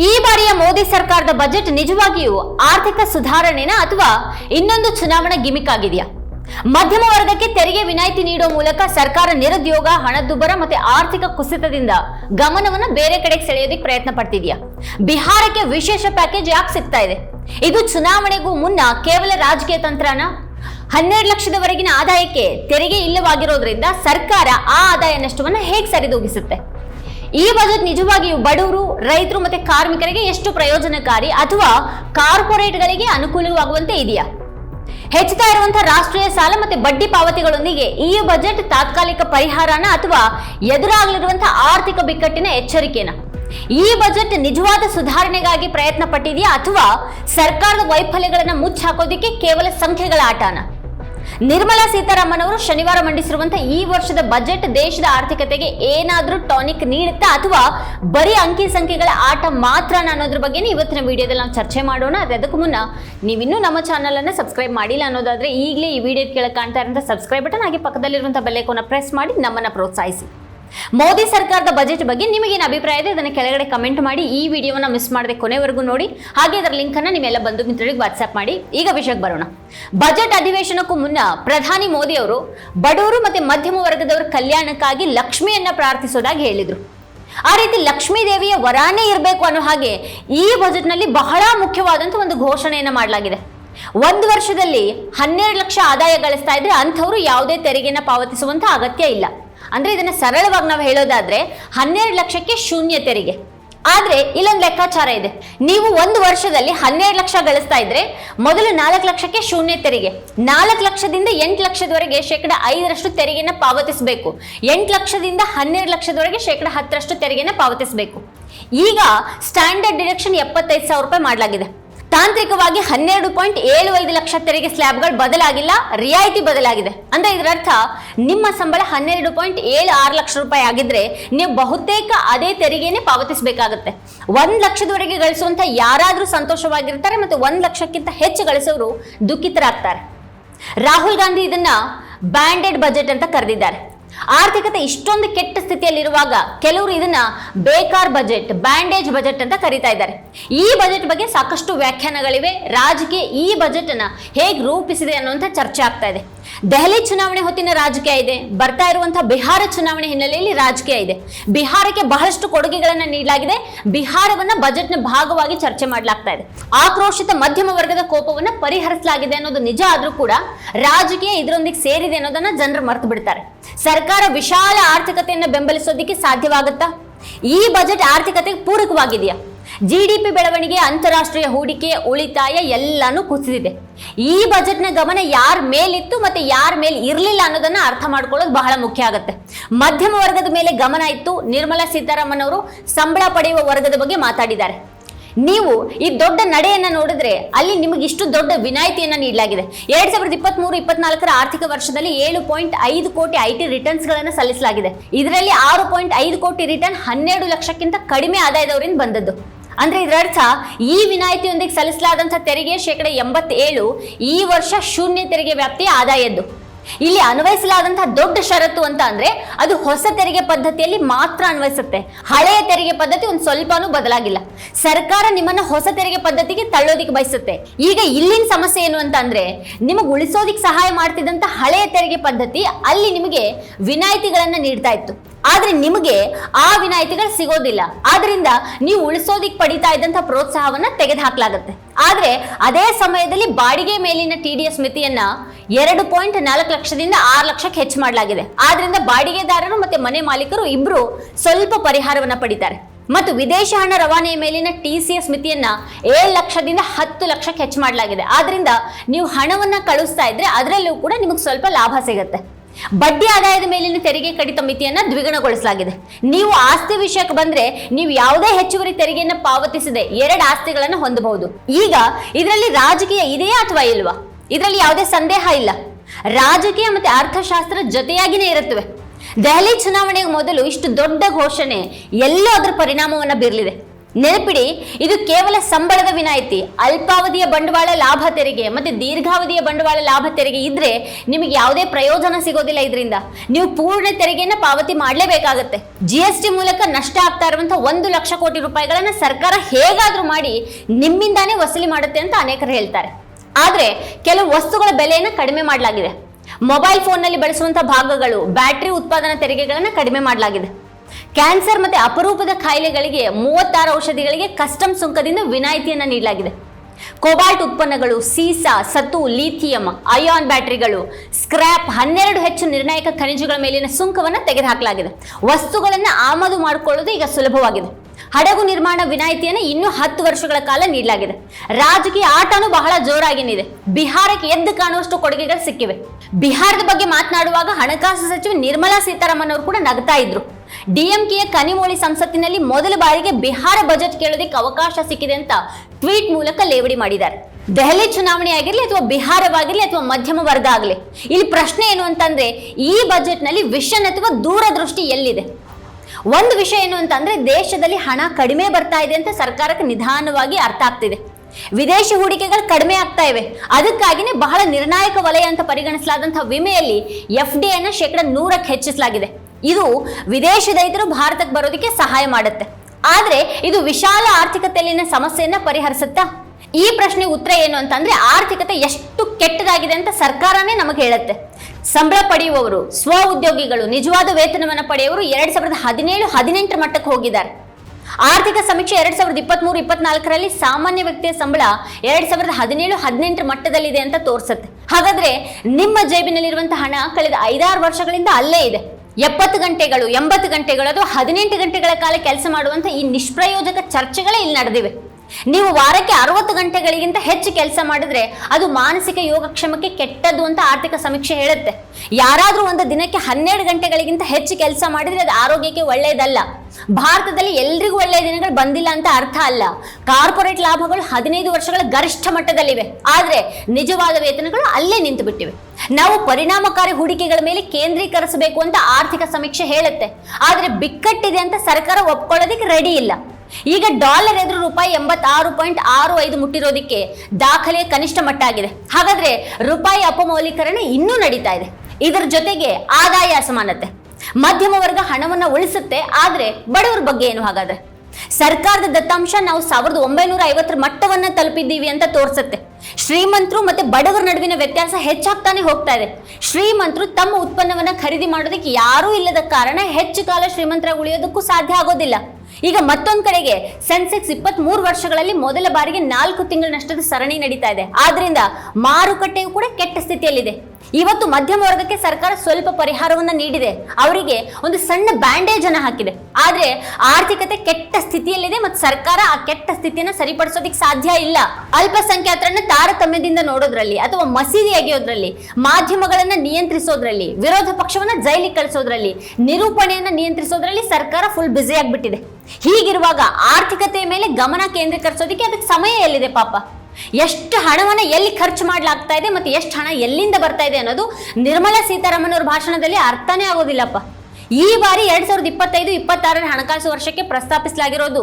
ಈ ಬಾರಿಯ ಮೋದಿ ಸರ್ಕಾರದ ಬಜೆಟ್ ನಿಜವಾಗಿಯೂ ಆರ್ಥಿಕ ಸುಧಾರಣೆನ ಅಥವಾ ಇನ್ನೊಂದು ಚುನಾವಣಾ ಗಿಮಿಕ್ ಆಗಿದೆಯಾ? ಮಧ್ಯಮ ವರ್ಗಕ್ಕೆ ತೆರಿಗೆ ವಿನಾಯಿತಿ ನೀಡುವ ಮೂಲಕ ಸರ್ಕಾರ ನಿರುದ್ಯೋಗ, ಹಣದುಬ್ಬರ ಮತ್ತೆ ಆರ್ಥಿಕ ಕುಸಿತದಿಂದ ಗಮನವನ್ನು ಬೇರೆ ಕಡೆಗೆ ಸೆಳೆಯೋದಕ್ಕೆ ಪ್ರಯತ್ನ ಪಡ್ತಿದ್ಯಾ? ಬಿಹಾರಕ್ಕೆ ವಿಶೇಷ ಪ್ಯಾಕೇಜ್ ಯಾಕೆ ಸಿಗ್ತಾ ಇದೆ? ಇದು ಚುನಾವಣೆಗೂ ಮುನ್ನ ಕೇವಲ ರಾಜಕೀಯ ತಂತ್ರನ? ಹನ್ನೆರಡು ಲಕ್ಷದವರೆಗಿನ ಆದಾಯಕ್ಕೆ ತೆರಿಗೆ ಇಲ್ಲವಾಗಿರೋದ್ರಿಂದ ಸರ್ಕಾರ ಆ ಆದಾಯ ನಷ್ಟವನ್ನು ಹೇಗೆ ಸರಿದೂಗಿಸುತ್ತೆ? ಈ ಬಜೆಟ್ ನಿಜವಾಗಿಯೂ ಬಡವರು, ರೈತರು ಮತ್ತೆ ಕಾರ್ಮಿಕರಿಗೆ ಎಷ್ಟು ಪ್ರಯೋಜನಕಾರಿ ಅಥವಾ ಕಾರ್ಪೊರೇಟ್ಗಳಿಗೆ ಅನುಕೂಲವಾಗುವಂತೆ ಇದೆಯಾ? ಹೆಚ್ಚುತ್ತಾ ಇರುವಂತಹ ರಾಷ್ಟ್ರೀಯ ಸಾಲ ಮತ್ತೆ ಬಡ್ಡಿ ಪಾವತಿಗಳೊಂದಿಗೆ ಈ ಬಜೆಟ್ ತಾತ್ಕಾಲಿಕ ಪರಿಹಾರನ ಅಥವಾ ಎದುರಾಗಲಿರುವಂತಹ ಆರ್ಥಿಕ ಬಿಕ್ಕಟ್ಟಿನ ಎಚ್ಚರಿಕೆನ? ಈ ಬಜೆಟ್ ನಿಜವಾದ ಸುಧಾರಣೆಗಾಗಿ ಪ್ರಯತ್ನ ಪಟ್ಟಿದೆಯಾ ಅಥವಾ ಸರ್ಕಾರದ ವೈಫಲ್ಯಗಳನ್ನ ಮುಚ್ಚಾಕೋದಿಕ್ಕೆ ಕೇವಲ ಸಂಖ್ಯೆಗಳ ಆಟನ? ನಿರ್ಮಲಾ ಸೀತಾರಾಮನ್ ಅವರು ಶನಿವಾರ ಮಂಡಿಸಿರುವಂತಹ ಈ ವರ್ಷದ ಬಜೆಟ್ ದೇಶದ ಆರ್ಥಿಕತೆಗೆ ಏನಾದ್ರೂ ಟಾನಿಕ್ ನೀಡುತ್ತಾ ಅಥವಾ ಬರೀ ಅಂಕಿ ಸಂಖ್ಯೆಗಳ ಆಟ ಮಾತ್ರ ಅನ್ನೋದ್ರ ಬಗ್ಗೆ ಇವತ್ತಿನ ವಿಡಿಯೋದಲ್ಲಿ ನಾವು ಚರ್ಚೆ ಮಾಡೋಣ. ಅದೇ ಅದಕ್ಕೂ ಮುನ್ನ ನೀವಿನ್ನೂ ನಮ್ಮ ಚಾನಲ್ ಅನ್ನ ಸಬ್ಸ್ಕ್ರೈಬ್ ಮಾಡಿಲ್ಲ ಅನ್ನೋದಾದ್ರೆ ಈಗಲೇ ಈ ವಿಡಿಯೋ ಕೆಳಗೆ ಕಾಣ್ತಾ ಇರುವಂತಹ ಸಬ್ಸ್ಕ್ರೈಬ್ ಬಟನ್ ಹಾಗೆ ಪಕ್ಕದಲ್ಲಿರುವಂತಹ ಬೆಲ್ಲೈಕೋನ ಪ್ರೆಸ್ ಮಾಡಿ ನಮ್ಮನ್ನ ಪ್ರೋತ್ಸಾಹಿಸಿ. ಮೋದಿ ಸರ್ಕಾರದ ಬಜೆಟ್ ಬಗ್ಗೆ ನಿಮಗೇನು ಅಭಿಪ್ರಾಯ ಇದೆ? ಅದನ್ನು ಕೆಳಗಡೆ ಕಮೆಂಟ್ ಮಾಡಿ. ಈ ವಿಡಿಯೋವನ್ನು ಮಿಸ್ ಮಾಡದೆ ಕೊನೆವರೆಗೂ ನೋಡಿ. ಹಾಗೆ ಅದರ ಲಿಂಕ್ ಅನ್ನ ನಿಮ್ಮೆಲ್ಲ ಬಂಧು ಮಿತ್ರರಿಗೆ ವಾಟ್ಸ್ಆಪ್ ಮಾಡಿ. ಈಗ ವಿಷಯಕ್ಕೆ ಬರೋಣ. ಬಜೆಟ್ ಅಧಿವೇಶನಕ್ಕೂ ಮುನ್ನ ಪ್ರಧಾನಿ ಮೋದಿ ಅವರು ಬಡವರು ಮತ್ತೆ ಮಧ್ಯಮ ವರ್ಗದವರ ಕಲ್ಯಾಣಕ್ಕಾಗಿ ಲಕ್ಷ್ಮಿಯನ್ನ ಪ್ರಾರ್ಥಿಸೋದಾಗಿ ಹೇಳಿದ್ರು. ಆ ರೀತಿ ಲಕ್ಷ್ಮೀ ದೇವಿಯ ವರಾನೇ ಇರಬೇಕು ಅನ್ನೋ ಹಾಗೆ ಈ ಬಜೆಟ್ನಲ್ಲಿ ಬಹಳ ಮುಖ್ಯವಾದಂಥ ಒಂದು ಘೋಷಣೆಯನ್ನು ಮಾಡಲಾಗಿದೆ. ಒಂದು ವರ್ಷದಲ್ಲಿ ಹನ್ನೆರಡು ಲಕ್ಷ ಆದಾಯ ಗಳಿಸ್ತಾ ಇದ್ರೆ ಅಂಥವ್ರು ಯಾವುದೇ ತೆರಿಗೆನ ಪಾವತಿಸುವಂತ ಅಗತ್ಯ ಇಲ್ಲ. ಅಂದ್ರೆ ಇದನ್ನ ಸರಳವಾಗಿ ನಾವು ಹೇಳೋದಾದ್ರೆ ಹನ್ನೆರಡು ಲಕ್ಷಕ್ಕೆ ಶೂನ್ಯ ತೆರಿಗೆ. ಆದ್ರೆ ಇಲ್ಲೊಂದು ಲೆಕ್ಕಾಚಾರ ಇದೆ. ನೀವು ಒಂದು ವರ್ಷದಲ್ಲಿ ಹನ್ನೆರಡು ಲಕ್ಷ ಗಳಿಸ್ತಾ ಇದ್ರೆ ಮೊದಲು ನಾಲ್ಕು ಲಕ್ಷಕ್ಕೆ ಶೂನ್ಯ ತೆರಿಗೆ. ನಾಲ್ಕು ಲಕ್ಷದಿಂದ ಎಂಟು ಲಕ್ಷದವರೆಗೆ ಶೇಕಡ ಐದರಷ್ಟು ತೆರಿಗೆನ ಪಾವತಿಸಬೇಕು. ಎಂಟು ಲಕ್ಷದಿಂದ ಹನ್ನೆರಡು ಲಕ್ಷದವರೆಗೆ ಶೇಕಡ ಹತ್ತರಷ್ಟು ತೆರಿಗೆನ ಪಾವತಿಸಬೇಕು. ಈಗ ಸ್ಟ್ಯಾಂಡರ್ಡ್ ಡಿಡಕ್ಷನ್ ಎಪ್ಪತ್ತೈದು ಸಾವಿರ ರೂಪಾಯಿ ಮಾಡಲಾಗಿದೆ. ತಾಂತ್ರಿಕವಾಗಿ ಹನ್ನೆರಡು ಪಾಯಿಂಟ್ ಏಳು ಐದು ಲಕ್ಷ ತೆರಿಗೆ ಸ್ಲ್ಯಾಬ್ಗಳು ಬದಲಾಗಿಲ್ಲ, ರಿಯಾಯಿತಿ ಬದಲಾಗಿದೆ. ಅಂದ್ರೆ ಇದರ ಅರ್ಥ ನಿಮ್ಮ ಸಂಬಳ ಹನ್ನೆರಡು ಪಾಯಿಂಟ್ ಏಳು ಆರು ಲಕ್ಷ ರೂಪಾಯಿ ಆಗಿದ್ರೆ ನೀವು ಬಹುತೇಕ ಅದೇ ತೆರಿಗೆನೆ ಪಾವತಿಸಬೇಕಾಗುತ್ತೆ. ಒಂದ್ ಲಕ್ಷದವರೆಗೆ ಗಳಿಸುವಂತ ಯಾರಾದ್ರೂ ಸಂತೋಷವಾಗಿರ್ತಾರೆ ಮತ್ತು ಒಂದ್ ಲಕ್ಷಕ್ಕಿಂತ ಹೆಚ್ಚು ಗಳಿಸೋರು ದುಃಖಿತರಾಗ್ತಾರೆ. ರಾಹುಲ್ ಗಾಂಧಿ ಇದನ್ನ ಬ್ಯಾಂಡೆಡ್ ಬಜೆಟ್ ಅಂತ ಕರೆದಿದ್ದಾರೆ. ಆರ್ಥಿಕತೆ ಇಷ್ಟೊಂದು ಕೆಟ್ಟ ಸ್ಥಿತಿಯಲ್ಲಿರುವಾಗ ಕೆಲವರು ಇದನ್ನ ಬೇಕಾರ್ ಬಜೆಟ್, ಬ್ಯಾಂಡೇಜ್ ಬಜೆಟ್ ಅಂತ ಕರೀತಾ ಇದ್ದಾರೆ. ಈ ಬಜೆಟ್ ಬಗ್ಗೆ ಸಾಕಷ್ಟು ವ್ಯಾಖ್ಯಾನಗಳಿವೆ. ರಾಜಕೀಯ ಈ ಬಜೆಟ್ ಅನ್ನ ಹೇಗೆ ರೂಪಿಸಿದೆ ಅನ್ನುವಂಥ ಚರ್ಚೆ ಆಗ್ತಾ ಇದೆ. ದೆಹಲಿ ಚುನಾವಣೆ ಹೊತ್ತಿನ ರಾಜಕೀಯ ಇದೆ. ಬರ್ತಾ ಇರುವಂತಹ ಬಿಹಾರ ಚುನಾವಣೆ ಹಿನ್ನೆಲೆಯಲ್ಲಿ ರಾಜಕೀಯ ಇದೆ. ಬಿಹಾರಕ್ಕೆ ಬಹಳಷ್ಟು ಕೊಡುಗೆಗಳನ್ನ ನೀಡಲಾಗಿದೆ. ಬಿಹಾರವನ್ನ ಬಜೆಟ್ನ ಭಾಗವಾಗಿ ಚರ್ಚೆ ಮಾಡಲಾಗ್ತಾ ಇದೆ. ಆಕ್ರೋಶಿತ ಮಧ್ಯಮ ವರ್ಗದ ಕೋಪವನ್ನ ಪರಿಹರಿಸಲಾಗಿದೆ ಅನ್ನೋದು ನಿಜ ಆದ್ರೂ ಕೂಡ ರಾಜಕೀಯ ಇದರೊಂದಿಗೆ ಸೇರಿದೆ ಅನ್ನೋದನ್ನ ಜನರು ಮರೆತು ಬಿಡ್ತಾರೆ. ಸರ್ಕಾರ ವಿಶಾಲ ಆರ್ಥಿಕತೆಯನ್ನು ಬೆಂಬಲಿಸೋದಿಕ್ಕೆ ಸಾಧ್ಯವಾಗುತ್ತಾ? ಈ ಬಜೆಟ್ ಆರ್ಥಿಕತೆಗೆ ಪೂರಕವಾಗಿದೆಯಾ? ಜಿ ಡಿ ಪಿ ಬೆಳವಣಿಗೆ ಅಂತಾರಾಷ್ಟ್ರೀಯ ಹೂಡಿಕೆ ಉಳಿತಾಯ ಎಲ್ಲಾನು ಕುಸಿದಿದೆ. ಈ ಬಜೆಟ್ನ ಗಮನ ಯಾರ ಮೇಲಿತ್ತು ಮತ್ತೆ ಯಾರ ಮೇಲೆ ಇರಲಿಲ್ಲ ಅನ್ನೋದನ್ನ ಅರ್ಥ ಮಾಡ್ಕೊಳ್ಳೋದು ಬಹಳ ಮುಖ್ಯ ಆಗುತ್ತೆ. ಮಧ್ಯಮ ವರ್ಗದ ಮೇಲೆ ಗಮನ ಇತ್ತು ನಿರ್ಮಲಾ ಸೀತಾರಾಮನ್ ಅವರು ಸಂಬಳ ಪಡೆಯುವ ವರ್ಗದ ಬಗ್ಗೆ ಮಾತಾಡಿದ್ದಾರೆ. ನೀವು ಈ ದೊಡ್ಡ ನಡೆಯನ್ನ ನೋಡಿದ್ರೆ ಅಲ್ಲಿ ನಿಮಗೆ ಇಷ್ಟು ದೊಡ್ಡ ವಿನಾಯಿತಿಯನ್ನ ನೀಡಲಾಗಿದೆ. ಎರಡ್ ಸಾವಿರದ ಇಪ್ಪತ್ತ್ ಮೂರು ಇಪ್ಪತ್ನಾಲ್ಕರ ಆರ್ಥಿಕ ವರ್ಷದಲ್ಲಿ ಏಳು ಪಾಯಿಂಟ್ ಐದು ಕೋಟಿ ಐ ಟಿ ರಿಟರ್ನ್ಸ್ ಗಳನ್ನ ಸಲ್ಲಿಸಲಾಗಿದೆ. ಇದರಲ್ಲಿ ಆರು ಪಾಯಿಂಟ್ ಐದು ಕೋಟಿ ರಿಟರ್ನ್ ಹನ್ನೆರಡು ಲಕ್ಷಕ್ಕಿಂತ ಕಡಿಮೆ ಆದಾಯದವರಿಂದ ಬಂದದ್ದು. ಅಂದ್ರೆ ಇದರ ಅರ್ಥ, ಈ ವಿನಾಯಿತಿಯೊಂದಿಗೆ ಸಲ್ಲಿಸಲಾದಂತಹ ತೆರಿಗೆ ಶೇಕಡ ಎಂಬತ್ತೇಳು, ಈ ವರ್ಷ ಶೂನ್ಯ ತೆರಿಗೆ ವ್ಯಾಪ್ತಿಯ ಆದಾಯದ್ದು. ಇಲ್ಲಿ ಅನ್ವಯಿಸಲಾದಂತಹ ದೊಡ್ಡ ಷರತ್ತು ಅಂತ ಅಂದ್ರೆ ಅದು ಹೊಸ ತೆರಿಗೆ ಪದ್ಧತಿಯಲ್ಲಿ ಮಾತ್ರ ಅನ್ವಯಿಸುತ್ತೆ. ಹಳೆಯ ತೆರಿಗೆ ಪದ್ಧತಿ ಒಂದು ಸ್ವಲ್ಪನೂ ಬದಲಾಗಿಲ್ಲ. ಸರ್ಕಾರ ನಿಮ್ಮನ್ನ ಹೊಸ ತೆರಿಗೆ ಪದ್ಧತಿಗೆ ತಳ್ಳೋದಿಕ್ಕೆ ಬಯಸುತ್ತೆ. ಈಗ ಇಲ್ಲಿನ ಸಮಸ್ಯೆ ಏನು ಅಂತ ಅಂದ್ರೆ ನಿಮಗೆ ಉಳಿಸೋದಿಕ್ಕೆ ಸಹಾಯ ಮಾಡ್ತಿದ್ದಂತ ಹಳೆಯ ತೆರಿಗೆ ಪದ್ಧತಿ ಅಲ್ಲಿ ನಿಮಗೆ ವಿನಾಯಿತಿಗಳನ್ನ ನೀಡ್ತಾ ಇತ್ತು. ಆದ್ರೆ ನಿಮಗೆ ಆ ವಿನಾಯಿತಿಗಳು ಸಿಗೋದಿಲ್ಲ. ಆದ್ರಿಂದ ನೀವು ಉಳಿಸೋದಿಕ್ ಪಡಿತಾ ಇದ್ದಂತ ಪ್ರೋತ್ಸಾಹವನ್ನ ತೆಗೆದುಹಾಕ್ಲಾಗತ್ತೆ. ಆದ್ರೆ ಅದೇ ಸಮಯದಲ್ಲಿ ಬಾಡಿಗೆ ಮೇಲಿನ ಟಿ ಡಿ ಎಸ್ ಮಿತಿಯನ್ನ ಎರಡು ಪಾಯಿಂಟ್ ನಾಲ್ಕು ಲಕ್ಷದಿಂದ ಆರು ಲಕ್ಷಕ್ಕೆ ಹೆಚ್ಚು ಮಾಡಲಾಗಿದೆ. ಆದ್ರಿಂದ ಬಾಡಿಗೆದಾರರು ಮತ್ತೆ ಮನೆ ಮಾಲೀಕರು ಇಬ್ರು ಸ್ವಲ್ಪ ಪರಿಹಾರವನ್ನ ಪಡಿತಾರೆ. ಮತ್ತು ವಿದೇಶಿ ಹಣ ರವಾನೆಯ ಮೇಲಿನ ಟಿ ಸಿ ಎಸ್ ಮಿತಿಯನ್ನ ಏಳು ಲಕ್ಷದಿಂದ ಹತ್ತು ಲಕ್ಷಕ್ಕೆ ಹೆಚ್ಚು ಮಾಡಲಾಗಿದೆ. ಆದ್ರಿಂದ ನೀವು ಹಣವನ್ನ ಕಳಿಸ್ತಾ ಇದ್ರೆ ಅದರಲ್ಲೂ ಕೂಡ ನಿಮಗೆ ಸ್ವಲ್ಪ ಲಾಭ ಸಿಗುತ್ತೆ. ಬಡ್ಡಿ ಆದಾಯದ ಮೇಲಿನ ತೆರಿಗೆ ಕಡಿತ ಮಿತಿಯನ್ನ ದ್ವಿಗುಣಗೊಳಿಸಲಾಗಿದೆ. ನೀವು ಆಸ್ತಿ ವಿಷಯಕ್ಕೆ ಬಂದ್ರೆ ನೀವು ಯಾವುದೇ ಹೆಚ್ಚುವರಿ ತೆರಿಗೆಯನ್ನು ಪಾವತಿಸದೆ ಎರಡು ಆಸ್ತಿಗಳನ್ನು ಹೊಂದಬಹುದು. ಈಗ ಇದರಲ್ಲಿ ರಾಜಕೀಯ ಇದೆಯಾ ಅಥವಾ ಇಲ್ವಾ? ಇದರಲ್ಲಿ ಯಾವುದೇ ಸಂದೇಹ ಇಲ್ಲ. ರಾಜಕೀಯ ಮತ್ತೆ ಅರ್ಥಶಾಸ್ತ್ರ ಜೊತೆಯಾಗಿನೇ ಇರುತ್ತವೆ. ದೆಹಲಿ ಚುನಾವಣೆಗೆ ಮೊದಲು ಇಷ್ಟು ದೊಡ್ಡ ಘೋಷಣೆ ಎಲ್ಲೋ ಅದರ ಪರಿಣಾಮವನ್ನ ಬೀರಲಿದೆ. ನೆನಪಿಡಿ, ಇದು ಕೇವಲ ಸಂಬಳದ ವಿನಾಯಿತಿ. ಅಲ್ಪಾವಧಿಯ ಬಂಡವಾಳ ಲಾಭ ತೆರಿಗೆ ಮತ್ತು ದೀರ್ಘಾವಧಿಯ ಬಂಡವಾಳ ಲಾಭ ತೆರಿಗೆ ಇದ್ರೆ ನಿಮಗೆ ಯಾವುದೇ ಪ್ರಯೋಜನ ಸಿಗೋದಿಲ್ಲ ಇದರಿಂದ. ನೀವು ಪೂರ್ಣ ತೆರಿಗೆಯನ್ನು ಪಾವತಿ ಮಾಡಲೇಬೇಕಾಗತ್ತೆ. ಜಿ ಎಸ್ ಟಿ ಮೂಲಕ ನಷ್ಟ ಆಗ್ತಾ ಇರುವಂತಹ ಒಂದು ಲಕ್ಷ ಕೋಟಿ ರೂಪಾಯಿಗಳನ್ನ ಸರ್ಕಾರ ಹೇಗಾದ್ರೂ ಮಾಡಿ ನಿಮ್ಮಿಂದಾನೇ ವಸೂಲಿ ಮಾಡುತ್ತೆ ಅಂತ ಅನೇಕರು ಹೇಳ್ತಾರೆ. ಆದ್ರೆ ಕೆಲವು ವಸ್ತುಗಳ ಬೆಲೆಯನ್ನು ಕಡಿಮೆ ಮಾಡಲಾಗಿದೆ. ಮೊಬೈಲ್ ಫೋನ್ನಲ್ಲಿ ಬಳಸುವಂತಹ ಭಾಗಗಳು, ಬ್ಯಾಟರಿ ಉತ್ಪಾದನಾ ತೆರಿಗೆಗಳನ್ನು ಕಡಿಮೆ ಮಾಡಲಾಗಿದೆ. ಕ್ಯಾನ್ಸರ್ ಮತ್ತೆ ಅಪರೂಪದ ಕಾಯಿಲೆಗಳಿಗೆ ಮೂವತ್ತಾರು ಔಷಧಿಗಳಿಗೆ ಕಸ್ಟಮ್ ಸುಂಕದಿಂದ ವಿನಾಯಿತಿಯನ್ನು ನೀಡಲಾಗಿದೆ. ಕೋಬಾಲ್ಟ್ ಉತ್ಪನ್ನಗಳು, ಸೀಸಾ ಸತು ಲಿಥಿಯಂ ಅಯಾನ್ ಬ್ಯಾಟರಿಗಳು, ಸ್ಕ್ರ್ಯಾಪ್ ಹನ್ನೆರಡು ಹೆಚ್ಚು ನಿರ್ಣಾಯಕ ಖನಿಜಗಳ ಮೇಲಿನ ಸುಂಕವನ್ನು ತೆಗೆದುಹಾಕಲಾಗಿದೆ. ವಸ್ತುಗಳನ್ನು ಆಮದು ಮಾಡಿಕೊಳ್ಳೋದು ಈಗ ಸುಲಭವಾಗಿದೆ. ಹಡಗು ನಿರ್ಮಾಣ ವಿನಾಯಿತಿಯನ್ನು ಇನ್ನೂ ಹತ್ತು ವರ್ಷಗಳ ಕಾಲ ನೀಡಲಾಗಿದೆ. ರಾಜಕೀಯ ಆಟನೂ ಬಹಳ ಜೋರಾಗಿನಿದೆ ಬಿಹಾರಕ್ಕೆ ಎದ್ದು ಕಾಣುವಷ್ಟು ಕೊಡುಗೆಗಳು ಸಿಕ್ಕಿವೆ. ಬಿಹಾರದ ಬಗ್ಗೆ ಮಾತನಾಡುವಾಗ ಹಣಕಾಸು ಸಚಿವೆ ನಿರ್ಮಲಾ ಸೀತಾರಾಮನ್ ಅವರು ಕೂಡ ನಗ್ತಾ ಇದ್ರು. ಡಿಎಂಕೆಯ ಕನಿಮೋಳಿ ಸಂಸತ್ತಿನಲ್ಲಿ ಮೊದಲ ಬಾರಿಗೆ ಬಿಹಾರ ಬಜೆಟ್ ಕೇಳೋದಕ್ಕೆ ಅವಕಾಶ ಸಿಕ್ಕಿದೆ ಅಂತ ಟ್ವೀಟ್ ಮೂಲಕ ಲೇವಡಿ ಮಾಡಿದ್ದಾರೆ. ದೆಹಲಿ ಚುನಾವಣೆ ಆಗಿರಲಿ ಅಥವಾ ಬಿಹಾರವಾಗಿರಲಿ ಅಥವಾ ಮಧ್ಯಮ ವರ್ಗ ಆಗಲಿ, ಇಲ್ಲಿ ಪ್ರಶ್ನೆ ಏನು ಅಂತಂದ್ರೆ ಈ ಬಜೆಟ್ನಲ್ಲಿ ವಿಷನ್ ಅಥವಾ ದೂರದೃಷ್ಟಿ ಎಲ್ಲಿದೆ? ಒಂದು ವಿಷಯ ಏನು ಅಂತಂದ್ರೆ ದೇಶದಲ್ಲಿ ಹಣ ಕಡಿಮೆ ಬರ್ತಾ ಇದೆ ಅಂತ ಸರ್ಕಾರಕ್ಕೆ ನಿಧಾನವಾಗಿ ಅರ್ಥ ಆಗ್ತಿದೆ. ವಿದೇಶಿ ಹೂಡಿಕೆಗಳು ಕಡಿಮೆ ಆಗ್ತಾ ಇವೆ. ಅದಕ್ಕಾಗಿನೇ ಬಹಳ ನಿರ್ಣಾಯಕ ವಲಯ ಅಂತ ಪರಿಗಣಿಸಲಾದಂತಹ ವಿಮೆಯಲ್ಲಿ ಎಫ್ ಡಿ ಅನ್ನ ಶೇಕಡ ನೂರಕ್ಕೆ ಹೆಚ್ಚಿಸಲಾಗಿದೆ. ಇದು ವಿದೇಶಿ ರೈತರು ಭಾರತಕ್ಕೆ ಬರೋದಕ್ಕೆ ಸಹಾಯ ಮಾಡುತ್ತೆ. ಆದರೆ ಇದು ವಿಶಾಲ ಆರ್ಥಿಕತೆಯಲ್ಲಿನ ಸಮಸ್ಯೆಯನ್ನ ಪರಿಹರಿಸುತ್ತಾ? ಈ ಪ್ರಶ್ನೆ ಉತ್ತರ ಏನು ಅಂತಂದ್ರೆ ಆರ್ಥಿಕತೆ ಎಷ್ಟು ಕೆಟ್ಟದಾಗಿದೆ ಅಂತ ಸರ್ಕಾರನೇ ನಮಗೆ ಹೇಳುತ್ತೆ. ಸಂಬಳ ಪಡೆಯುವವರು, ಸ್ವ ಉದ್ಯೋಗಿಗಳು, ನಿಜವಾದ ವೇತನವನ್ನು ಪಡೆಯುವರು ಎರಡ್ ಸಾವಿರದ ಹದಿನೇಳು, ಹದಿನೆಂಟರ ಮಟ್ಟಕ್ಕೆ ಹೋಗಿದ್ದಾರೆ. ಆರ್ಥಿಕ ಸಮೀಕ್ಷೆ ಎರಡ್ ಸಾವಿರದ ಇಪ್ಪತ್ಮೂರು, ಇಪ್ಪತ್ನಾಲ್ಕರಲ್ಲಿ ಸಾಮಾನ್ಯ ವ್ಯಕ್ತಿಯ ಸಂಬಳ ಎರಡ್ ಸಾವಿರದ ಹದಿನೇಳು, ಹದಿನೆಂಟರ ಮಟ್ಟದಲ್ಲಿದೆ ಅಂತ ತೋರಿಸುತ್ತೆ. ಹಾಗಾದ್ರೆ ನಿಮ್ಮ ಜೇಬಿನಲ್ಲಿರುವಂತಹ ಹಣ ಕಳೆದ ಐದಾರು ವರ್ಷಗಳಿಂದ ಅಲ್ಲೇ ಇದೆ. ಎಪ್ಪತ್ತು ಗಂಟೆಗಳು, ಎಂಬತ್ತು ಗಂಟೆಗಳು ಅಥವಾ ಹದಿನೆಂಟು ಗಂಟೆಗಳ ಕಾಲ ಕೆಲಸ ಮಾಡುವಂಥ ಈ ನಿಷ್ಪ್ರಯೋಜಕ ಚರ್ಚೆಗಳೇ ಇಲ್ಲಿ ನಡೆದಿವೆ. ನೀವು ವಾರಕ್ಕೆ ಅರವತ್ತು ಗಂಟೆಗಳಿಗಿಂತ ಹೆಚ್ಚು ಕೆಲಸ ಮಾಡಿದ್ರೆ ಅದು ಮಾನಸಿಕ ಯೋಗಕ್ಷೇಮಕ್ಕೆ ಕೆಟ್ಟದ್ದು ಅಂತ ಆರ್ಥಿಕ ಸಮೀಕ್ಷೆ ಹೇಳುತ್ತೆ. ಯಾರಾದರೂ ಒಂದು ದಿನಕ್ಕೆ ಹನ್ನೆರಡು ಗಂಟೆಗಳಿಗಿಂತ ಹೆಚ್ಚು ಕೆಲಸ ಮಾಡಿದ್ರೆ ಅದು ಆರೋಗ್ಯಕ್ಕೆ ಒಳ್ಳೆಯದಲ್ಲ. ಭಾರತದಲ್ಲಿ ಎಲ್ರಿಗೂ ಒಳ್ಳೆಯ ದಿನಗಳು ಬಂದಿಲ್ಲ ಅಂತ ಅರ್ಥ ಅಲ್ಲ. ಕಾರ್ಪೊರೇಟ್ ಲಾಭಗಳು ಹದಿನೈದು ವರ್ಷಗಳ ಗರಿಷ್ಠ ಮಟ್ಟದಲ್ಲಿವೆ. ಆದರೆ ನಿಜವಾದ ವೇತನಗಳು ಅಲ್ಲೇ ನಿಂತು ಬಿಟ್ಟಿವೆ. ನಾವು ಪರಿಣಾಮಕಾರಿ ಹೂಡಿಕೆಗಳ ಮೇಲೆ ಕೇಂದ್ರೀಕರಿಸಬೇಕು ಅಂತ ಆರ್ಥಿಕ ಸಮೀಕ್ಷೆ ಹೇಳುತ್ತೆ. ಆದರೆ ಬಿಕ್ಕಟ್ಟಿದೆ ಅಂತ ಸರ್ಕಾರ ಒಪ್ಕೊಳ್ಳೋದಕ್ಕೆ ರೆಡಿ ಇಲ್ಲ. ಈಗ ಡಾಲರ್ ಎದುರು ರೂಪಾಯಿ ಎಂಬತ್ತಾರು ಪಾಯಿಂಟ್ ಆರು ಐದು ಮುಟ್ಟಿರೋದಕ್ಕೆ ದಾಖಲೆ ಕನಿಷ್ಠ ಮಟ್ಟ ಆಗಿದೆ ಹಾಗಾದ್ರೆ ರೂಪಾಯಿ ಅಪಮೌಲ್ಯೀಕರಣ ಇನ್ನೂ ನಡೀತಾ ಇದೆ. ಇದರ ಜೊತೆಗೆ ಆದಾಯ ಅಸಮಾನತೆ. ಮಧ್ಯಮ ವರ್ಗ ಹಣವನ್ನು ಉಳಿಸುತ್ತೆ, ಆದ್ರೆ ಬಡವರ ಬಗ್ಗೆ ಏನು ಹಾಗಾದ್ರೆ? ಸರ್ಕಾರದ ದತ್ತಾಂಶ ನಾವು ಸಾವಿರದ ಒಂಬೈನೂರ ಐವತ್ತರ ಮಟ್ಟವನ್ನ ತಲುಪಿದ್ದೀವಿ ಅಂತ ತೋರಿಸುತ್ತೆ. ಶ್ರೀಮಂತರು ಮತ್ತೆ ಬಡವರ ನಡುವಿನ ವ್ಯತ್ಯಾಸ ಹೆಚ್ಚಾಗ್ತಾನೆ ಹೋಗ್ತಾ ಇದೆ. ಶ್ರೀಮಂತರು ತಮ್ಮ ಉತ್ಪನ್ನವನ್ನ ಖರೀದಿ ಮಾಡೋದಕ್ಕೆ ಯಾರೂ ಇಲ್ಲದ ಕಾರಣ ಹೆಚ್ಚು ಕಾಲ ಶ್ರೀಮಂತರಾಗಿ ಉಳಿಯೋದಕ್ಕೂ ಸಾಧ್ಯ ಆಗೋದಿಲ್ಲ. ಈಗ ಮತ್ತೊಂದು ಕಡೆಗೆ ಸೆನ್ಸೆಕ್ಸ್ ಇಪ್ಪತ್ತ್ ಮೂರು ವರ್ಷಗಳಲ್ಲಿ ಮೊದಲ ಬಾರಿಗೆ ನಾಲ್ಕು ತಿಂಗಳ ನಷ್ಟದ ಸರಣಿ ನಡೀತಾ ಇದೆ. ಆದ್ರಿಂದ ಮಾರುಕಟ್ಟೆಯು ಕೂಡ ಕೆಟ್ಟ ಸ್ಥಿತಿಯಲ್ಲಿದೆ. ಇವತ್ತು ಮಧ್ಯಮ ವರ್ಗಕ್ಕೆ ಸರ್ಕಾರ ಸ್ವಲ್ಪ ಪರಿಹಾರವನ್ನ ನೀಡಿದೆ. ಅವರಿಗೆ ಒಂದು ಸಣ್ಣ ಬ್ಯಾಂಡೇಜ್ ಅನ್ನ ಹಾಕಿದೆ. ಆದ್ರೆ ಆರ್ಥಿಕತೆ ಕೆಟ್ಟ ಸ್ಥಿತಿಯಲ್ಲಿದೆ ಮತ್ತು ಸರ್ಕಾರ ಆ ಕೆಟ್ಟ ಸ್ಥಿತಿಯನ್ನ ಸರಿಪಡಿಸೋದಿಕ್ ಸಾಧ್ಯ ಇಲ್ಲ. ಅಲ್ಪಸಂಖ್ಯಾತರನ್ನ ತಾರತಮ್ಯದಿಂದ ನೋಡೋದ್ರಲ್ಲಿ ಅಥವಾ ಮಸೀದಿ ಅಗೆಯೋದ್ರಲ್ಲಿ ಮಾಧ್ಯಮಗಳನ್ನ ನಿಯಂತ್ರಿಸೋದ್ರಲ್ಲಿ, ವಿರೋಧ ಪಕ್ಷವನ್ನ ಜೈಲಿಗೆ ಕಳಿಸೋದ್ರಲ್ಲಿ, ನಿರೂಪಣೆಯನ್ನ ನಿಯಂತ್ರಿಸೋದ್ರಲ್ಲಿ ಸರ್ಕಾರ ಫುಲ್ ಬ್ಯುಸಿ ಆಗ್ಬಿಟ್ಟಿದೆ. ಹೀಗಿರುವಾಗ ಆರ್ಥಿಕತೆಯ ಮೇಲೆ ಗಮನ ಕೇಂದ್ರೀಕರಿಸೋದಕ್ಕೆ ಅದಕ್ಕೆ ಸಮಯ ಎಲ್ಲಿದೆ ಪಾಪ? ಎಷ್ಟು ಹಣವನ್ನು ಎಲ್ಲಿ ಖರ್ಚು ಮಾಡಲಾಗ್ತಾ ಇದೆ ಮತ್ತು ಎಷ್ಟು ಹಣ ಎಲ್ಲಿಂದ ಬರ್ತಾ ಇದೆ ಅನ್ನೋದು ನಿರ್ಮಲಾ ಸೀತಾರಾಮನ್ ಅವ್ರ ಭಾಷಣದಲ್ಲಿ ಅರ್ಥನೇ ಆಗೋದಿಲ್ಲಪ್ಪ. ಈ ಬಾರಿ ಎರಡ್ ಸಾವಿರದ ಇಪ್ಪತ್ತೈದು ಇಪ್ಪತ್ತಾರರ ಹಣಕಾಸು ವರ್ಷಕ್ಕೆ ಪ್ರಸ್ತಾಪಿಸಲಾಗಿರೋದು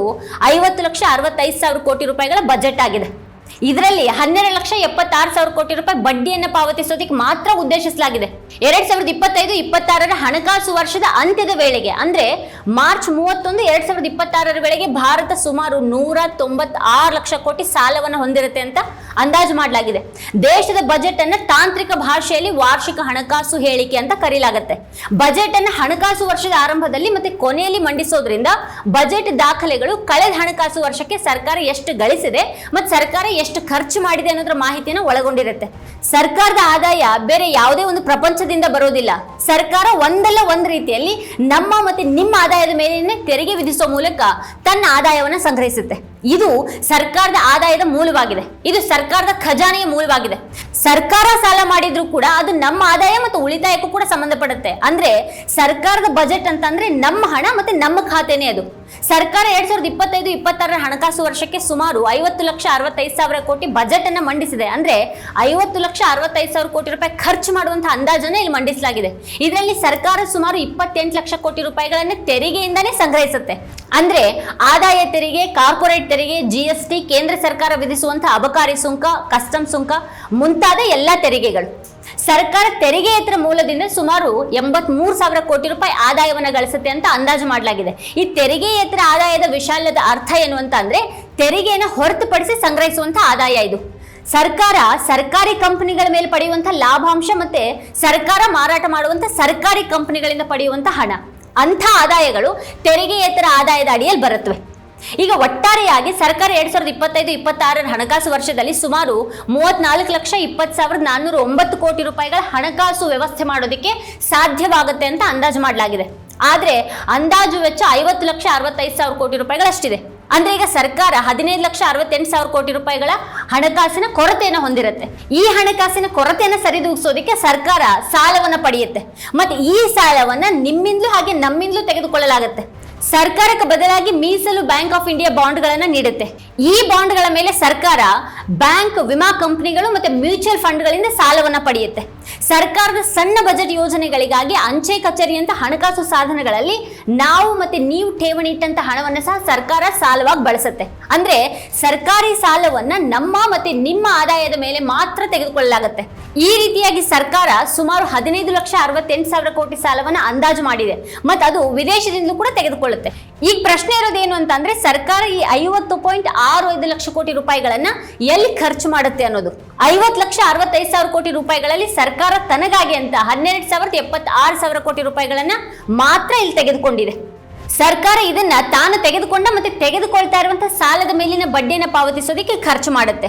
ಐವತ್ತು ಲಕ್ಷ ಅರವತ್ತೈದು ಸಾವಿರ ಕೋಟಿ ರೂಪಾಯಿಗಳ ಬಜೆಟ್ ಆಗಿದೆ. ಇದರಲ್ಲಿ ಹನ್ನೆರಡು ಲಕ್ಷ ಎಪ್ಪತ್ತಾರು ಸಾವಿರ ಕೋಟಿ ರೂಪಾಯಿ ಬಡ್ಡಿಯನ್ನು ಪಾವತಿಸೋದಕ್ಕೆ ಮಾತ್ರ ಉದ್ದೇಶಿಸಲಾಗಿದೆ. ಎರಡ್ ಸಾವಿರದ ಇಪ್ಪತ್ತೈದು, ಇಪ್ಪತ್ತಾರರ ಹಣಕಾಸು ವರ್ಷದ ಅಂತ್ಯದ ವೇಳೆಗೆ, ಅಂದ್ರೆ ಮಾರ್ಚ್ ಮೂವತ್ತೊಂದು, ಎರಡ್ ಸಾವಿರದ ಇಪ್ಪತ್ತಾರರ ವೇಳೆಗೆ ಭಾರತ ಸುಮಾರು ನೂರ ತೊಂಬತ್ತಾರು ಲಕ್ಷ ಕೋಟಿ ಸಾಲವನ್ನು ಹೊಂದಿರುತ್ತೆ ಅಂತ ಅಂದಾಜು ಮಾಡಲಾಗಿದೆ. ದೇಶದ ಬಜೆಟ್ ಅನ್ನ ತಾಂತ್ರಿಕ ಭಾಷೆಯಲ್ಲಿ ವಾರ್ಷಿಕ ಹಣಕಾಸು ಹೇಳಿಕೆ ಅಂತ ಕರೀಲಾಗುತ್ತೆ. ಬಜೆಟ್ ಅನ್ನ ಹಣಕಾಸು ವರ್ಷದ ಆರಂಭದಲ್ಲಿ ಮತ್ತೆ ಕೊನೆಯಲ್ಲಿ ಮಂಡಿಸೋದ್ರಿಂದ ಬಜೆಟ್ ದಾಖಲೆಗಳು ಕಳೆದ ಹಣಕಾಸು ವರ್ಷಕ್ಕೆ ಸರ್ಕಾರ ಎಷ್ಟು ಗಳಿಸಿದೆ, ಮತ್ತು ಸರ್ಕಾರ ಎಷ್ಟು ಖರ್ಚು ಮಾಡಿದೆ ಅನ್ನೋದ್ರ ಮಾಹಿತಿಯನ್ನು ಒಳಗೊಂಡಿರುತ್ತೆ. ಸರ್ಕಾರದ ಆದಾಯ ಬೇರೆ ಯಾವುದೇ ಒಂದು ಪ್ರಪಂಚದಿಂದ ಬರೋದಿಲ್ಲ. ಸರ್ಕಾರ ಒಂದಲ್ಲ ಒಂದು ರೀತಿಯಲ್ಲಿ ನಮ್ಮ ಮತ್ತೆ ನಿಮ್ಮ ಆದಾಯದ ಮೇಲಿನ ತೆರಿಗೆ ವಿಧಿಸುವ ಮೂಲಕ ತನ್ನ ಆದಾಯವನ್ನು ಸಂಗ್ರಹಿಸುತ್ತೆ. ಇದು ಸರ್ಕಾರದ ಆದಾಯದ ಮೂಲವಾಗಿದೆ. ಇದು ಸರ್ಕಾರದ ಖಜಾನೆಯ ಮೂಲವಾಗಿದೆ. ಸರ್ಕಾರ ಸಾಲ ಮಾಡಿದ್ರು ಕೂಡ ಅದು ನಮ್ಮ ಆದಾಯ ಮತ್ತು ಉಳಿತಾಯಕ್ಕೂ ಕೂಡ ಸಂಬಂಧಪಡುತ್ತೆ. ಅಂದ್ರೆ ಸರ್ಕಾರದ ಬಜೆಟ್ ಅಂತಂದ್ರೆ ನಮ್ಮ ಹಣ ಮತ್ತೆ ನಮ್ಮ ಖಾತೆನೇ ಅದು. ಸರ್ಕಾರ ಎರಡ್ ಸಾವಿರದ ಇಪ್ಪತ್ತೈದು, ಇಪ್ಪತ್ತಾರರ ಹಣಕಾಸು ವರ್ಷಕ್ಕೆ ಸುಮಾರು ಐವತ್ತು ಲಕ್ಷ ಅರವತ್ತೈದು ಸಾವಿರ ಕೋಟಿ ಬಜೆಟ್ ಅನ್ನ ಮಂಡಿಸಿದೆ. ಅಂದ್ರೆ ಐವತ್ತು ಲಕ್ಷ ಅರವತ್ತೈದು ಸಾವಿರ ಕೋಟಿ ರೂಪಾಯಿ ಖರ್ಚು ಮಾಡುವಂತಹ ಅಂದಾಜನ್ನ ಇಲ್ಲಿ ಮಂಡಿಸಲಾಗಿದೆ. ಇದರಲ್ಲಿ ಸರ್ಕಾರ ಸುಮಾರು ಇಪ್ಪತ್ತೆಂಟು ಲಕ್ಷ ಕೋಟಿ ರೂಪಾಯಿಗಳನ್ನ ತೆರಿಗೆಯಿಂದಾನೇ ಸಂಗ್ರಹಿಸುತ್ತೆ. ಅಂದ್ರೆ ಆದಾಯ ತೆರಿಗೆ, ಕಾರ್ಪೊರೇಟ್ ತೆರಿಗೆ ಜಿಎಸ್ಟಿ ಕೇಂದ್ರ ಸರ್ಕಾರ ವಿಧಿಸುವಂತಹ ಅಬಕಾರಿ ಸುಂಕ ಕಸ್ಟಮ್ ಸುಂಕ ಮುಂತಾದ ಎಲ್ಲಾ ತೆರಿಗೆಗಳು. ಸರ್ಕಾರ ತೆರಿಗೆಯೇತರ ಮೂಲದಿಂದ ಸುಮಾರು ಎಂಬತ್ ಮೂರು ಸಾವಿರ ಕೋಟಿ ರೂಪಾಯಿ ಆದಾಯವನ್ನು ಗಳಿಸುತ್ತೆ ಅಂತ ಅಂದಾಜು ಮಾಡಲಾಗಿದೆ. ಈ ತೆರಿಗೆಯೇತರ ಆದಾಯದ ವಿಶಾಲದ ಅರ್ಥ ಏನು ಅಂತ ಅಂದ್ರೆ ತೆರಿಗೆಯನ್ನು ಹೊರತುಪಡಿಸಿ ಸಂಗ್ರಹಿಸುವಂತಹ ಆದಾಯ ಇದು. ಸರ್ಕಾರ ಸರ್ಕಾರಿ ಕಂಪನಿಗಳ ಮೇಲೆ ಪಡೆಯುವಂತಹ ಲಾಭಾಂಶ ಮತ್ತೆ ಸರ್ಕಾರ ಮಾರಾಟ ಮಾಡುವಂತ ಸರ್ಕಾರಿ ಕಂಪನಿಗಳಿಂದ ಪಡೆಯುವಂತಹ ಹಣ. ಅಂಥ ಆದಾಯಗಳು ತೆರಿಗೆಯೇತರ ಆದಾಯದ ಅಡಿಯಲ್ಲಿ ಬರುತ್ತವೆ. ಈಗ ಒಟ್ಟಾರೆಯಾಗಿ ಸರ್ಕಾರ ಎರಡ್ ಸಾವಿರದ ಇಪ್ಪತ್ತೈದು, ಇಪ್ಪತ್ತಾರರ ಹಣಕಾಸು ವರ್ಷದಲ್ಲಿ ಸುಮಾರು ಮೂವತ್ನಾಲ್ಕು ಲಕ್ಷ ಇಪ್ಪತ್ತು ಸಾವಿರದ ನಾನ್ನೂರ ಒಂಬತ್ತು ಕೋಟಿ ರೂಪಾಯಿಗಳ ಹಣಕಾಸು ವ್ಯವಸ್ಥೆ ಮಾಡೋದಕ್ಕೆ ಸಾಧ್ಯವಾಗುತ್ತೆ ಅಂತ ಅಂದಾಜು ಮಾಡಲಾಗಿದೆ. ಆದರೆ ಅಂದಾಜು ವೆಚ್ಚ ಐವತ್ತು ಲಕ್ಷ ಅರವತ್ತೈದು ಸಾವಿರ ಕೋಟಿ ರೂಪಾಯಿಗಳಷ್ಟಿದೆ. ಅಂದ್ರೆ ಈಗ ಸರ್ಕಾರ ಹದಿನೈದು ಲಕ್ಷ ಅರವತ್ತೆಂಟು ಸಾವಿರ ಕೋಟಿ ರೂಪಾಯಿಗಳ ಹಣಕಾಸಿನ ಕೊರತೆಯನ್ನು ಹೊಂದಿರುತ್ತೆ. ಈ ಹಣಕಾಸಿನ ಕೊರತೆಯನ್ನು ಸರಿದೂಗಿಸೋದಕ್ಕೆ ಸರ್ಕಾರ ಸಾಲವನ್ನು ಪಡೆಯುತ್ತೆ. ಮತ್ತೆ ಈ ಸಾಲವನ್ನು ನಿಮ್ಮಿಂದಲೂ ಹಾಗೆ ನಮ್ಮಿಂದಲೂ ತೆಗೆದುಕೊಳ್ಳಲಾಗುತ್ತೆ. ಸರ್ಕಾರಕ್ಕೆ ಬದಲಾಗಿ ಮೀಸಲು ಬ್ಯಾಂಕ್ ಆಫ್ ಇಂಡಿಯಾ ಬಾಂಡ್ಗಳನ್ನು ನೀಡುತ್ತೆ. ಈ ಬಾಂಡ್ಗಳ ಮೇಲೆ ಸರ್ಕಾರ ಬ್ಯಾಂಕ್ ವಿಮಾ ಕಂಪನಿಗಳು ಮತ್ತೆ ಮ್ಯೂಚುವಲ್ ಫಂಡ್ಗಳಿಂದ ಸಾಲವನ್ನ ಪಡೆಯುತ್ತೆ. ಸರ್ಕಾರದ ಸಣ್ಣ ಬಜೆಟ್ ಯೋಜನೆಗಳಿಗಾಗಿ ಅಂಚೆ ಕಚೇರಿಯಂತ ಹಣಕಾಸು ಸಾಧನಗಳಲ್ಲಿ ನಾವು ಮತ್ತೆ ನೀವು ಠೇವಣಿ ಇಟ್ಟಂತ ಹಣವನ್ನ ಸಹ ಸರ್ಕಾರ ಸಾಲವಾಗಿ ಬಳಸುತ್ತೆ. ಅಂದ್ರೆ ಸರ್ಕಾರಿ ಸಾಲವನ್ನ ನಮ್ಮ ಮತ್ತೆ ನಿಮ್ಮ ಆದಾಯದ ಮೇಲೆ ಮಾತ್ರ ತೆಗೆದುಕೊಳ್ಳಲಾಗುತ್ತೆ. ಈ ರೀತಿಯಾಗಿ ಸರ್ಕಾರ ಸುಮಾರು ಹದಿನೈದು ಲಕ್ಷ ಅರವತ್ತೆಂಟು ಸಾವಿರ ಕೋಟಿ ಸಾಲವನ್ನ ಅಂದಾಜು ಮಾಡಿದೆ. ಮತ್ತೆ ಅದು ವಿದೇಶದಿಂದಲೂ ಕೂಡ ತೆಗೆದುಕೊಳ್ಳುತ್ತೆ. ಈಗ ಪ್ರಶ್ನೆ ಇರೋದೇನು ಅಂತಂದ್ರೆ ಸರ್ಕಾರ ಈ ಐವತ್ತು ಪಾಯಿಂಟ್ ಆರು ಐದು ಲಕ್ಷ ಕೋಟಿ ರೂಪಾಯಿಗಳನ್ನ ಎಲ್ಲಿ ಖರ್ಚು ಮಾಡುತ್ತೆ ಅನ್ನೋದು. ಐವತ್ತು ಲಕ್ಷ ಅರವತ್ತೈದು ಸಾವಿರ ಕೋಟಿ ರೂಪಾಯಿಗಳಲ್ಲಿ ಸರ್ಕಾರ ತನಗಾಗಿ ಅಂತ ಹನ್ನೆರಡು ಸಾವಿರದ ಎಪ್ಪತ್ತಾರು ಸಾವಿರ ಕೋಟಿ ರೂಪಾಯಿಗಳನ್ನ ಮಾತ್ರ ಇಲ್ಲಿ ತೆಗೆದುಕೊಂಡಿದೆ. ಸರ್ಕಾರ ಇದನ್ನ ತಾನು ತೆಗೆದುಕೊಂಡ ಮತ್ತೆ ತೆಗೆದುಕೊಳ್ತಾ ಇರುವಂತಹ ಸಾಲದ ಮೇಲಿನ ಬಡ್ಡಿಯನ್ನ ಪಾವತಿಸೋದಕ್ಕೆ ಖರ್ಚು ಮಾಡುತ್ತೆ.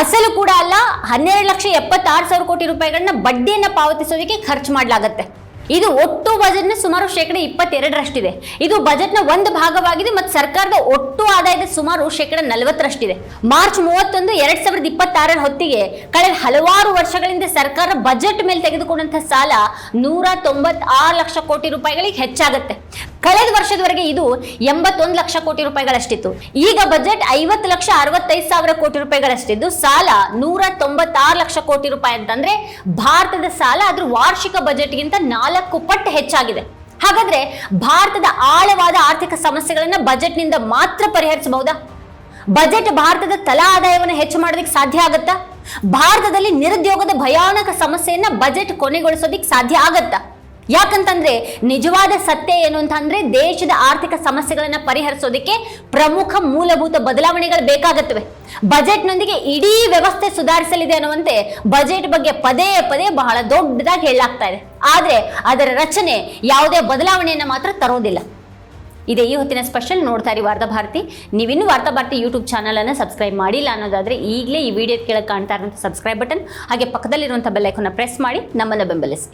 ಅಸಲು ಕೂಡ ಅಲ್ಲ, ಹನ್ನೆರಡು ಲಕ್ಷ ಎಪ್ಪತ್ತಾರು ಸಾವಿರ ಕೋಟಿ ರೂಪಾಯಿಗಳನ್ನ ಬಡ್ಡಿಯನ್ನ ಪಾವತಿಸೋದಕ್ಕೆ ಖರ್ಚು ಮಾಡಲಾಗುತ್ತೆ. ಇದು ಒಟ್ಟು ಬಜೆಟ್ನ ಸುಮಾರು ಶೇಕಡ ಇಪ್ಪತ್ತೆರಡರಷ್ಟಿದೆ. ಇದು ಬಜೆಟ್ನ ಒಂದು ಭಾಗವಾಗಿದೆ ಮತ್ತು ಸರ್ಕಾರದ ಒಟ್ಟು ಆದಾಯದ ಸುಮಾರು ಶೇಕಡ ನಲವತ್ತರಷ್ಟಿದೆ. ಮಾರ್ಚ್ ಮೂವತ್ತೊಂದು ಎರಡ್ ಸಾವಿರದ ಇಪ್ಪತ್ತಾರರ ಹೊತ್ತಿಗೆ ಕಳೆದ ಹಲವಾರು ವರ್ಷಗಳಿಂದ ಸರ್ಕಾರ ಬಜೆಟ್ ಮೇಲೆ ತೆಗೆದುಕೊಂಡಂತಹ ಸಾಲ ನೂರ ತೊಂಬತ್ತಾರು ಲಕ್ಷ ಕೋಟಿ ರೂಪಾಯಿಗಳಿಗೆ ಹೆಚ್ಚಾಗುತ್ತೆ. ಕಳೆದ ವರ್ಷದವರೆಗೆ ಇದು ಎಂಬತ್ತೊಂದು ಲಕ್ಷ ಕೋಟಿ ರೂಪಾಯಿಗಳಷ್ಟಿತ್ತು. ಈಗ ಬಜೆಟ್ ಐವತ್ತು ಲಕ್ಷ ಅರವತ್ತೈದು ಸಾವಿರ ಕೋಟಿ ರೂಪಾಯಿಗಳಷ್ಟಿದ್ದು, ಸಾಲ ನೂರ ತೊಂಬತ್ತಾರು ಲಕ್ಷ ಕೋಟಿ ರೂಪಾಯಿ ಅಂತಂದ್ರೆ ಭಾರತದ ಸಾಲ ಅದ್ರ ವಾರ್ಷಿಕ ಬಜೆಟ್ಗಿಂತ ನಾಲ್ಕು ಪಟ್ಟು ಹೆಚ್ಚಾಗಿದೆ. ಹಾಗಾದ್ರೆ ಭಾರತದ ಆಳವಾದ ಆರ್ಥಿಕ ಸಮಸ್ಯೆಗಳನ್ನ ಬಜೆಟ್ನಿಂದ ಮಾತ್ರ ಪರಿಹರಿಸಬಹುದಾ? ಬಜೆಟ್ ಭಾರತದ ತಲಾ ಆದಾಯವನ್ನು ಹೆಚ್ಚು ಮಾಡೋದಕ್ಕೆ ಸಾಧ್ಯ ಆಗತ್ತಾ? ಭಾರತದಲ್ಲಿ ನಿರುದ್ಯೋಗದ ಭಯಾನಕ ಸಮಸ್ಯೆಯನ್ನ ಬಜೆಟ್ ಕೊನೆಗೊಳಿಸೋದಿಕ್ ಸಾಧ್ಯ ಆಗತ್ತಾ? ಯಾಕಂತಂದ್ರೆ ನಿಜವಾದ ಸತ್ಯ ಏನು ಅಂತಂದ್ರೆ ದೇಶದ ಆರ್ಥಿಕ ಸಮಸ್ಯೆಗಳನ್ನ ಪರಿಹರಿಸೋದಕ್ಕೆ ಪ್ರಮುಖ ಮೂಲಭೂತ ಬದಲಾವಣೆಗಳು ಬೇಕಾಗುತ್ತವೆ. ಬಜೆಟ್ನೊಂದಿಗೆ ಇಡೀ ವ್ಯವಸ್ಥೆ ಸುಧಾರಿಸಲಿದೆ ಅನ್ನುವಂತೆ ಬಜೆಟ್ ಬಗ್ಗೆ ಪದೇ ಪದೇ ಬಹಳ ದೊಡ್ಡದಾಗಿ ಹೇಳಲಾಗ್ತಾ ಇದೆ. ಆದರೆ ಅದರ ರಚನೆ ಯಾವುದೇ ಬದಲಾವಣೆಯನ್ನ ಮಾತ್ರ ತರೋದಿಲ್ಲ. ಇದೇ ಈ ಹೊತ್ತಿನ ಸ್ಪೆಷಲ್ ನೋಡ್ತಾ ಇರಿ ವಾರ್ತಾ ಭಾರತಿ. ನೀವಿನ್ನೂ ವಾರ್ತಾ ಭಾರತಿ ಯೂಟ್ಯೂಬ್ ಚಾನಲನ್ನು ಸಬ್ಸ್ಕ್ರೈಬ್ ಮಾಡಿಲ್ಲ ಅನ್ನೋದಾದ್ರೆ ಈಗಲೇ ಈ ವಿಡಿಯೋ ಕೆಳಗೆ ಕಾಣ್ತಾ ಇರುವಂಥ ಸಬ್ಸ್ಕ್ರೈಬ್ ಬಟನ್, ಹಾಗೆ ಪಕ್ಕದಲ್ಲಿರುವಂಥ ಬೆಲ್ಲೈಕನ್ನ ಪ್ರೆಸ್ ಮಾಡಿ ನಮ್ಮನ್ನು ಬೆಂಬಲಿಸಿ.